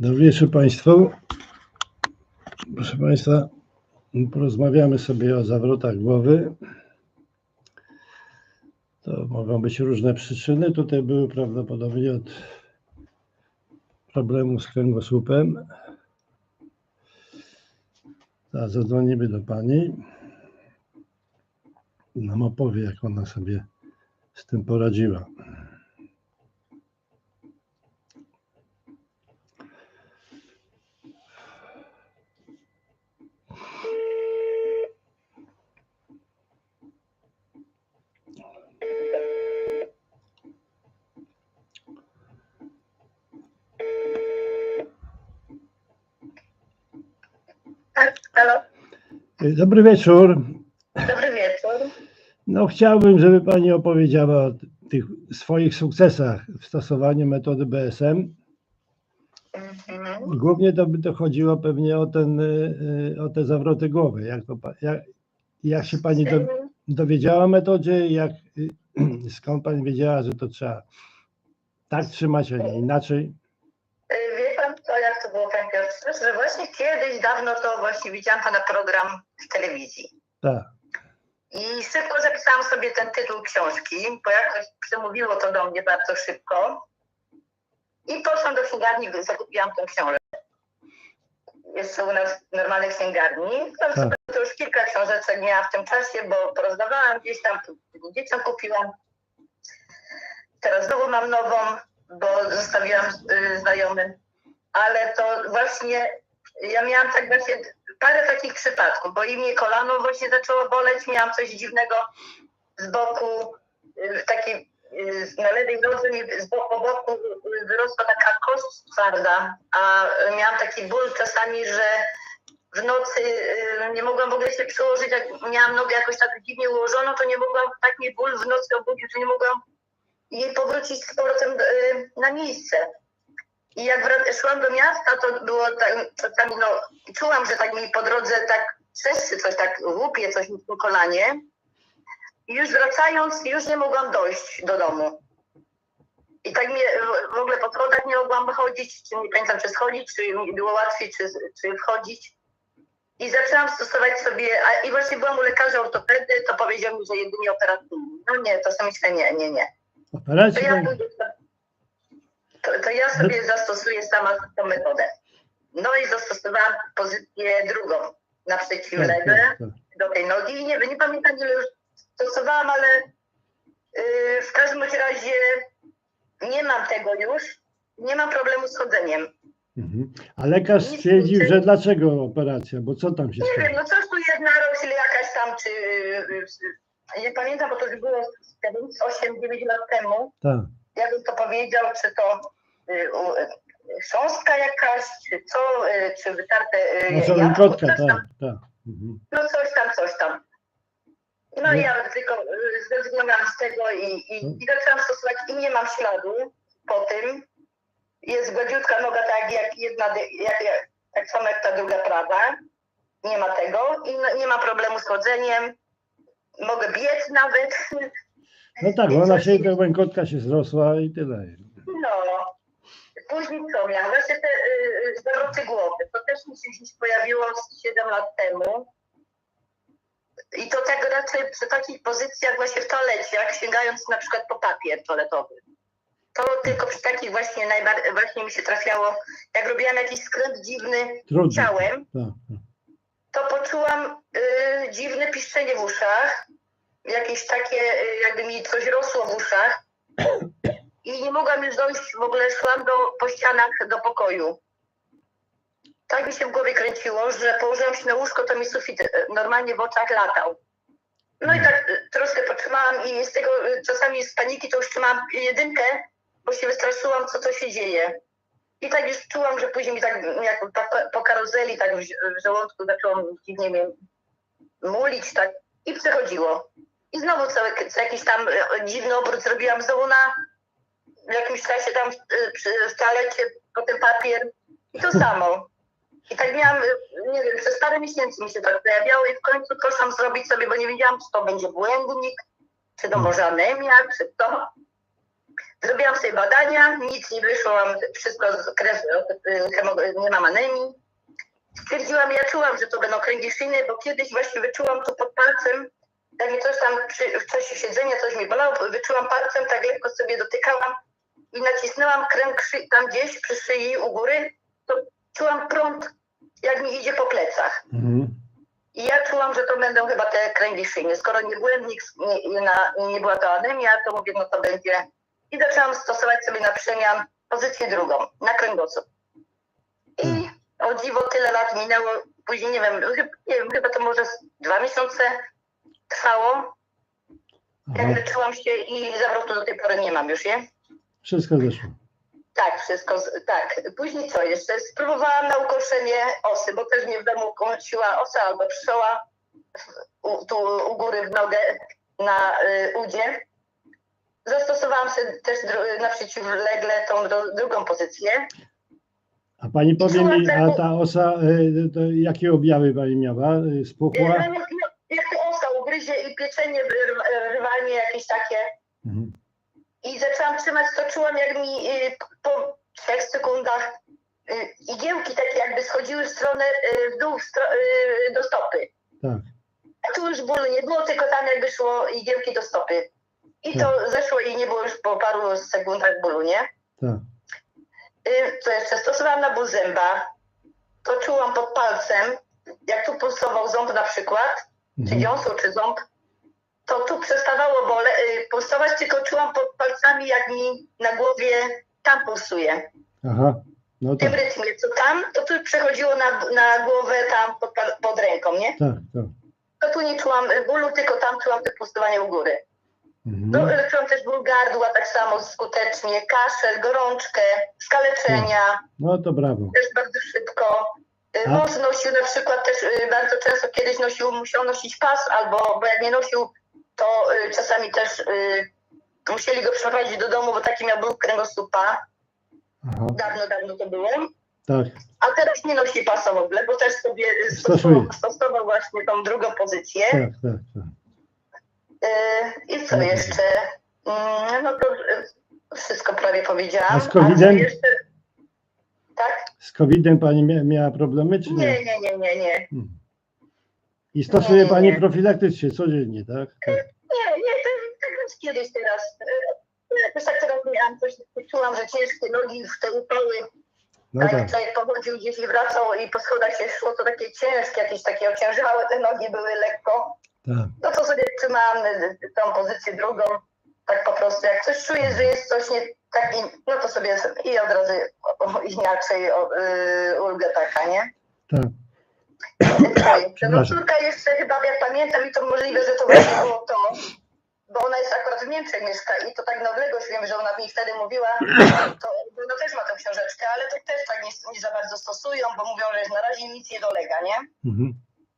Dobry wieczór Państwu. Proszę Państwa, porozmawiamy sobie o zawrotach głowy. To mogą być różne przyczyny. Tutaj były prawdopodobnie od problemu z kręgosłupem. Zadzwonimy do Pani. Nam opowie, jak ona sobie z tym poradziła. Halo, Dobry wieczór. dobry wieczór. No, chciałbym, żeby Pani opowiedziała o tych swoich sukcesach w stosowaniu metody BSM. Mhm. Głównie to by to chodziło pewnie o, ten, y, y, o te zawroty głowy. Jak, to, jak, jak się Pani do, dowiedziała o metodzie, jak, y, skąd Pani wiedziała, że to trzeba tak trzymać, a nie inaczej? Y, Wie pan co, jak to że właśnie kiedyś, dawno to właśnie widziałam pana program w telewizji. Tak. I szybko zapisałam sobie ten tytuł książki, bo jakoś przemówiło to do mnie bardzo szybko. I poszłam do księgarni, zakupiłam tą książkę. Jest to u nas w normalnej księgarni. Tam Tak. sobie to już kilka książeczek miałam w tym czasie, bo porozdawałam gdzieś tam, dzieciom kupiłam. Teraz znowu mam nową, bo zostawiłam y, znajomym. Ale to właśnie ja miałam tak właśnie parę takich przypadków, bo i mnie kolano właśnie zaczęło boleć, miałam coś dziwnego z boku, y, takiej y, na lewej nodze mi z boku, boku wyrosła taka kość twarda, a miałam taki ból czasami, że w nocy y, nie mogłam w ogóle się przyłożyć, jak miałam nogę jakoś tak dziwnie ułożoną, to nie mogłam, tak mnie ból w nocy obudził, że nie mogłam jej powrócić z powrotem na miejsce. I jak szłam do miasta, to było tak, czasami, no, czułam, że tak mi po drodze tak trzeszczy coś, tak łupie coś mi po kolanie. I już wracając, już nie mogłam dojść do domu. I tak mnie w- ogóle po schodach nie mogłam chodzić, czy nie pamiętam, czy schodzić, czy mi było łatwiej, czy, czy wchodzić. I zaczęłam stosować sobie, a, i właśnie byłam u lekarza ortopedy, to powiedział mi, że jedynie operacyjnie. No nie, to sobie myślę, nie, nie, nie. To Operacji ja, Pani- pójdę to, to ja sobie zastosuję sama tą metodę. No i zastosowałam pozycję drugą na tak, przeciwległe tak, tak. do tej nogi. I nie, nie pamiętam ile już stosowałam, ale yy, w każdym razie nie mam tego już. Nie mam problemu z chodzeniem. Mhm. A lekarz stwierdził, że dlaczego operacja, bo co tam się Nie stało? wiem, no coś tu jedna rośl jakaś tam, czy... Yy, nie pamiętam, bo to już było 8-9 lat temu. Tak. jakbym to powiedział, czy to u, y, jakaś, czy co, y, czy wytarte y, Nasza jabłko, coś tak, tam, tak. Mhm. no coś tam, coś tam. No i ja tylko zrezygnowałam z tego i, i, i zaczęłam stosować i nie mam śladu po tym. Jest gładziutka noga tak jak jedna, jak, jak, tak samo jak ta druga prawa. Nie ma tego i no, nie ma problemu z chodzeniem. Mogę biec nawet. No tak, ona się, ta się zrosła i tyle. No. Później co miałam? Właśnie te y, zawroty głowy. To też mi się gdzieś pojawiło z 7 lat temu. I to tak raczej przy takich pozycjach właśnie w toalecie, jak sięgając na przykład po papier toaletowy. To tylko przy takich właśnie najbardziej właśnie mi się trafiało, jak robiłam jakiś skręt dziwny Trudno. ciałem, Tak, tak. to poczułam y, dziwne piszczenie w uszach. Jakieś takie, y, jakby mi coś rosło w uszach. I nie mogłam już dojść, w ogóle szłam do, po ścianach do pokoju. Tak mi się w głowie kręciło, że położyłam się na łóżko, to mi sufit y, normalnie w oczach latał. No i tak y, troszkę potrzymałam i z tego y, czasami z paniki to już trzymałam jedynkę, bo się wystraszyłam, co to się dzieje. I tak już czułam, że później mi tak jak po, po karuzeli, tak w, żołądku zaczęło mi dziwnie mnie mulić, tak i przechodziło. I znowu cały, co jakiś tam e, dziwny obrót zrobiłam znowu na w jakimś czasie tam w toalecie, potem papier i to samo. I tak miałam, e, nie wiem, przez parę miesięcy mi się tak pojawiało i w końcu poszłam zrobić sobie, bo nie wiedziałam, czy to będzie błędnik, czy to może anemia, czy to. Zrobiłam sobie badania, nic nie wyszło, mam wszystko z krew, y, nie mam anemii. Stwierdziłam, ja czułam, że to będą kręgi szyjne, bo kiedyś właśnie wyczułam to pod palcem, tak mi coś tam, przy, coś siedzenie, coś mi bolało, wyczułam palcem, tak lekko sobie dotykałam i nacisnęłam kręg szy- tam gdzieś przy szyi u góry, to czułam prąd, jak mi idzie po plecach. Mhm. I ja czułam, że to będą chyba te kręgi szyjne. Skoro nie byłem, nikt, nie, nie, nie była to anemia, to mówię, no to będzie. I zaczęłam stosować sobie na przemian pozycję drugą, na kręgosłup. I o dziwo tyle lat minęło, później nie wiem, nie wiem, chyba to może dwa miesiące trwało, jak Aha. leczyłam się i zawrotu do tej pory nie mam już, nie? Wszystko zeszło. Tak, wszystko, tak. Później co jeszcze? Spróbowałam na ukoszenie osy, bo też mnie w domu kąsiła osa albo pszczoła u, tu u góry w nogę na y, udzie. Zastosowałam sobie też na przeciwlegle tą dru- drugą pozycję. A pani powie mi, a ta osa, y, jakie objawy pani miała? Y, Y, Spuchła? no, Jak, to osa ugryzie i pieczenie, rwanie jakieś takie. Mhm. I zaczęłam trzymać, to czułam jak mi y, po trzech sekundach y, igiełki takie jakby schodziły w stronę y, w dół do stopy. Tak. A tu już bólu nie było, tylko tam jakby szło igiełki do stopy. I to zeszło i nie było już po paru sekundach bólu, nie? Tak. Co jeszcze? Stosowałam na ból zęba. To czułam pod palcem, jak tu pulsował ząb na przykład, czy Mhm. dziąsło, czy ząb, to tu przestawało bole, y, pulsować, tylko czułam pod palcami, jak mi na głowie tam pulsuje. Aha. No W tym tak, rytmie, co tam, to tu przechodziło na, na głowę tam pod, pod ręką, nie? tak, tak. To tu nie czułam bólu, tylko tam czułam te pulsowanie u góry. No, Mhm. ale czułam też ból gardła tak samo skutecznie, kaszel, gorączkę, skaleczenia, No to brawo. też bardzo szybko. Y, A? Mąż nosił na przykład też y, bardzo często kiedyś nosił, musiał nosić pas, albo bo jak nie nosił, to y, czasami też y, musieli go przeprowadzić do domu, bo taki miał ból kręgosłupa. Aha. Dawno, dawno to było. Tak. A teraz nie nosi pasa w ogóle, bo też sobie stosował, stosował właśnie tą drugą pozycję. Tak, tak, tak. Y, I co jeszcze? Mm, No to wszystko prawie powiedziałam. A z COVID-em? co jeszcze? Tak? Z COVID-em pani mia- miała problemy, czy nie? Nie, nie, nie, nie, nie. Mhm. I stosuje Nie, pani nie. profilaktycznie, codziennie, tak? tak. Nie, nie, to tak jak kiedyś teraz. Y, Też tak teraz miałam coś, czułam, że ciężkie nogi w te upały, No tak jak pochodził gdzieś i wracał i po schodach się szło, to takie ciężkie, jakieś takie ociężałe te nogi były lekko. tak. No to sobie trzymałam y, tą pozycję drugą, tak po prostu. Jak coś czuję, że jest coś nie tak, no to sobie i od razu inaczej o, y, ulgę taka, nie? tak. No Przepraszam. córka jeszcze chyba, jak pamiętam, i to możliwe, że to właśnie było to, bo ona jest akurat w Niemczech mieszka i to tak na odległość wiem, że ona mi wtedy mówiła, to ona też ma tę książeczkę, ale to też tak nie, nie za bardzo stosują, bo mówią, że na razie nic nie dolega, nie? Mhm.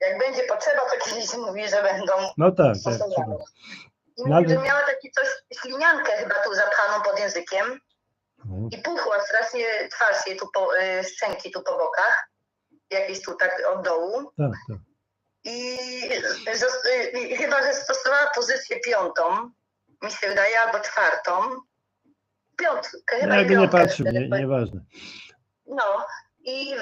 Jak będzie potrzeba, to kiedyś mówi, że będą No tak, tak. Trzeba. I No, mówi, że miała taki coś, śliniankę chyba tu zapchaną pod językiem No, i puchła strasznie twarz jej tu po, y, szczęki tu po bokach, jakieś tu tak od dołu. tak, tak. I y, chyba, że stosowała pozycję piątą, mi się wydaje, albo czwartą. Piątkę, chyba No, i jakby nie patrzył, nie, nieważne. No i,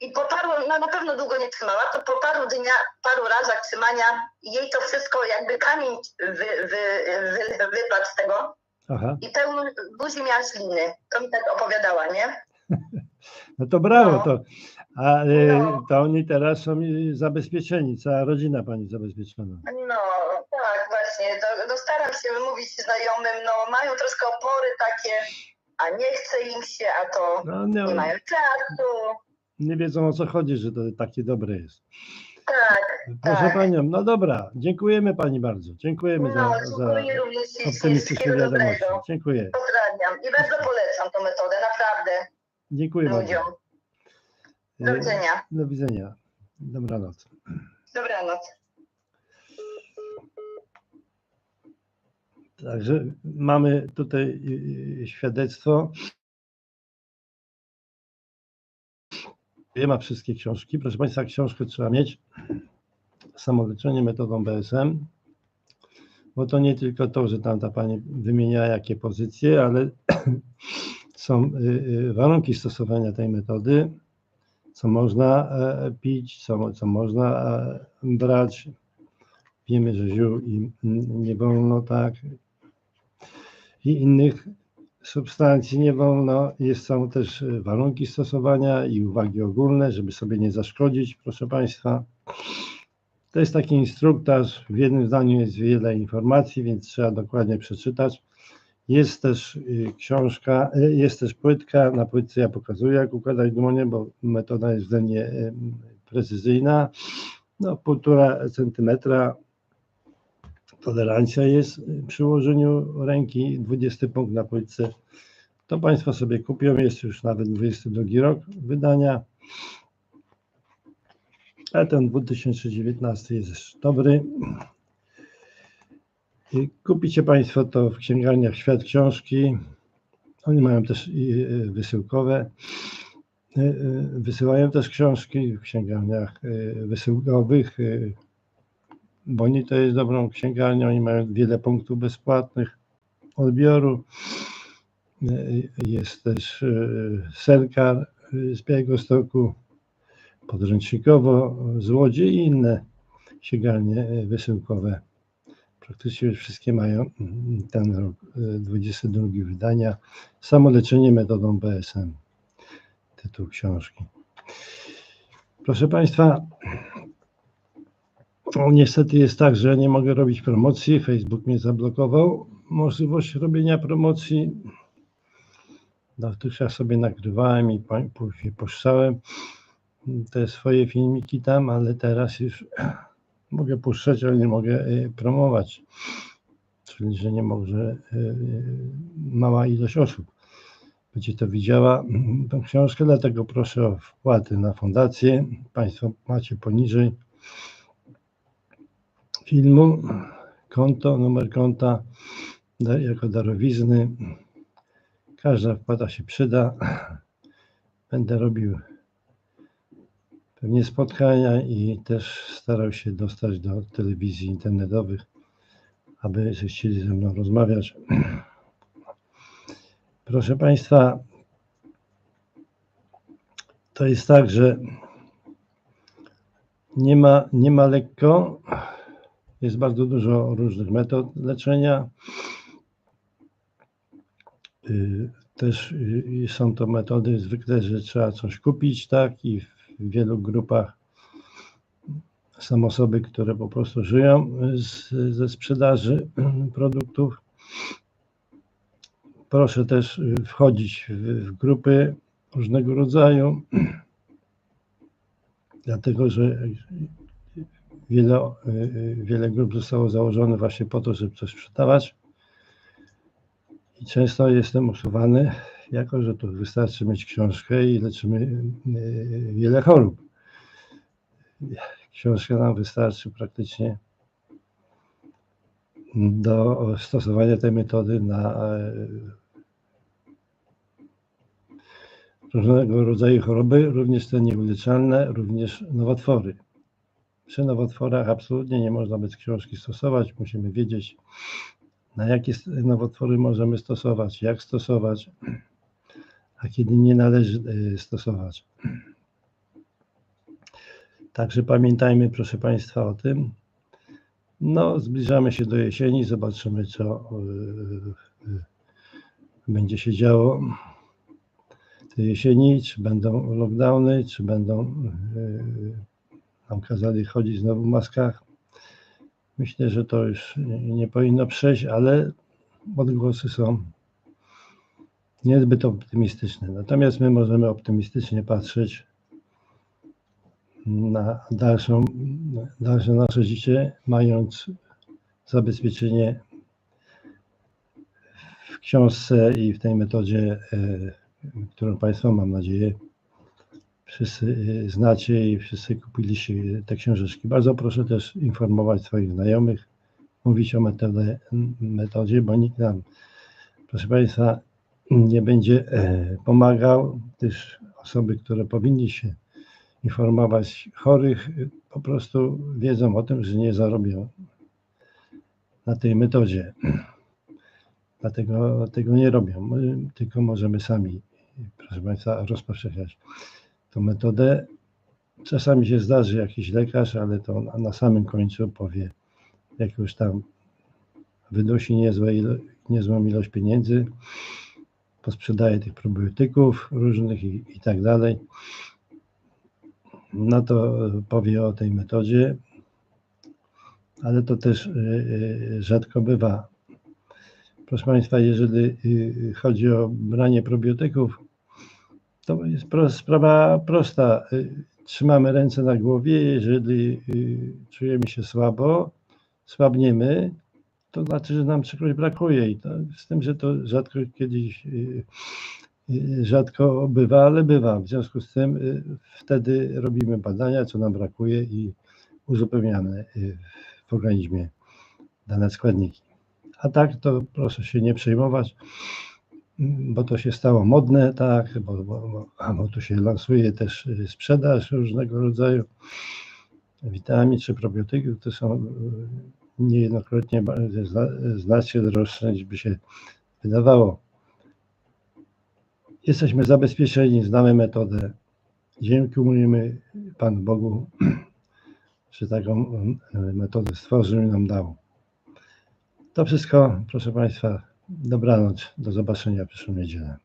i po paru, no na pewno długo nie trzymała, to po paru dnia, paru razach trzymania jej to wszystko jakby kamień wy, wy, wy, wypadł z tego Aha. i pełno buzi miała śliny. To mi tak opowiadała, nie? No to brawo, No. to. A y, No. to oni teraz są y, zabezpieczeni, cała rodzina pani zabezpieczona. No tak, właśnie. To, no staram się wymówić znajomym, no mają troszkę opory takie, a nie chce im się, a to No, nie nie, mają czasu. nie wiedzą o co chodzi, że to takie dobre jest. Tak, Proszę Tak. panią, no dobra, dziękujemy pani bardzo. Dziękujemy no za, za również optymistyczne wiadomości. dobrego. Dziękuję. Pozdrawiam i bardzo polecam tą metodę, naprawdę, Dziękuję bardzo. Do Y, widzenia. Do widzenia. Dobranoc. Dobranoc. Także mamy tutaj y, y, świadectwo. Nie ma wszystkie książki. Proszę Państwa, książkę trzeba mieć. Samoleczenie metodą BSM. bo to nie tylko to, że tam ta pani wymienia jakie pozycje, ale są y, warunki stosowania tej metody, co można e, pić, co, co można e, brać. Wiemy, że ziół i nie wolno, tak, i innych substancji nie wolno. Jest, są też e, warunki stosowania i uwagi ogólne, żeby sobie nie zaszkodzić, proszę Państwa. To jest taki instruktaż. W jednym zdaniu jest wiele informacji, więc trzeba dokładnie przeczytać. Jest też y, książka, y, jest też płytka. Na płytce ja pokazuję, jak układać dłonie, bo metoda jest względnie y, precyzyjna. No, półtora centymetra tolerancja jest przy ułożeniu ręki, 20 punkt na płytce. To Państwo sobie kupią, jest już nawet 22 rok wydania. A ten 2019 jest dobry. Kupicie Państwo to w księgarniach Świat Książki. Oni mają też y, wysyłkowe. Y, y, Wysyłają też książki w księgarniach wysyłkowych. Boni to jest dobrą księgarnią, oni mają wiele punktów bezpłatnych odbioru. Jest też Selkar z Białegostoku, podręcznikowo z Łodzi i inne księgarnie wysyłkowe. Praktycznie już wszystkie mają ten rok, y, 22 wydania. Samoleczenie metodą BSM. Tytuł książki. Proszę Państwa, no, niestety jest tak, że nie mogę robić promocji. Facebook mnie zablokował możliwość robienia promocji. Dotychczas sobie nagrywałem i później puszczałem te swoje filmiki tam, ale teraz już mogę puszczać, ale nie mogę y, promować. Czyli, że nie może y, y, mała ilość osób będzie to widziała mm, tą książkę, dlatego proszę o wpłaty na fundację. Państwo macie poniżej filmu konto, numer konta jako darowizny. Każda wpłata się przyda. Będę robił pewnie spotkania i też starał się dostać do telewizji internetowych, aby chcieli ze mną rozmawiać. Proszę Państwa, to jest tak, że nie ma, nie ma lekko. Jest bardzo dużo różnych metod leczenia. Y, Też y, są to metody zwykle, że trzeba coś kupić, tak? I w wielu grupach są osoby, które po prostu żyją z, ze sprzedaży produktów. Proszę też wchodzić w, w grupy różnego rodzaju, dlatego że wiele, wiele grup zostało założonych właśnie po to, żeby coś sprzedawać. I często jestem usuwany, jako że tu wystarczy mieć książkę i leczymy y, wiele chorób. Książka nam wystarczy praktycznie do stosowania tej metody na y, różnego rodzaju choroby, również te nieuleczalne, również nowotwory. Przy nowotworach absolutnie nie można bez książki stosować. Musimy wiedzieć, na jakie nowotwory możemy stosować, jak stosować, a kiedy nie należy y, stosować. Także pamiętajmy, proszę Państwa, o tym. No, zbliżamy się do jesieni, zobaczymy, co y, y, będzie się działo tej jesieni, czy będą lockdowny, czy będą nam kazali chodzić znowu w maskach. Myślę, że to już nie powinno przejść, ale odgłosy są niezbyt optymistyczne. Natomiast my możemy optymistycznie patrzeć na dalszą, dalsze nasze życie, mając zabezpieczenie w książce i w tej metodzie, e, którą Państwo, mam nadzieję, wszyscy e, znacie i wszyscy kupiliście te książeczki. Bardzo proszę też informować swoich znajomych, mówić o metodę, metodzie, bo nikt nam, proszę Państwa, nie będzie e, pomagał, gdyż osoby, które powinni się informować chorych, e, po prostu wiedzą o tym, że nie zarobią na tej metodzie. Dlatego tego nie robią, My tylko możemy sami, proszę Państwa, rozpowszechniać tą metodę. Czasami się zdarzy jakiś lekarz, ale to na, samym końcu powie, jak już tam wydusi niezłe niezłą ilość pieniędzy, posprzedaje tych probiotyków różnych i, i tak dalej, no to powie o tej metodzie, ale to też y, y, rzadko bywa. Proszę Państwa, jeżeli chodzi o branie probiotyków, to jest sprawa prosta. Trzymamy ręce na głowie, jeżeli czujemy się słabo, słabniemy, to znaczy, że nam czegoś brakuje i to, z tym, że to rzadko kiedyś y, y, rzadko bywa, ale bywa. W związku z tym y, wtedy robimy badania, co nam brakuje i uzupełniamy w organizmie dane składniki. A tak to proszę się nie przejmować, mm, bo to się stało modne, tak, bo, bo, bo, tu się lansuje też sprzedaż różnego rodzaju witamin czy probiotyków, to są niejednokrotnie znacznie droższe niż by się wydawało. Jesteśmy zabezpieczeni, znamy metodę. Dziękujemy Panu Bogu, że taką y, metodę stworzył i nam dał. To wszystko, proszę Państwa. Dobranoc. Do zobaczenia w przyszłą niedzielę.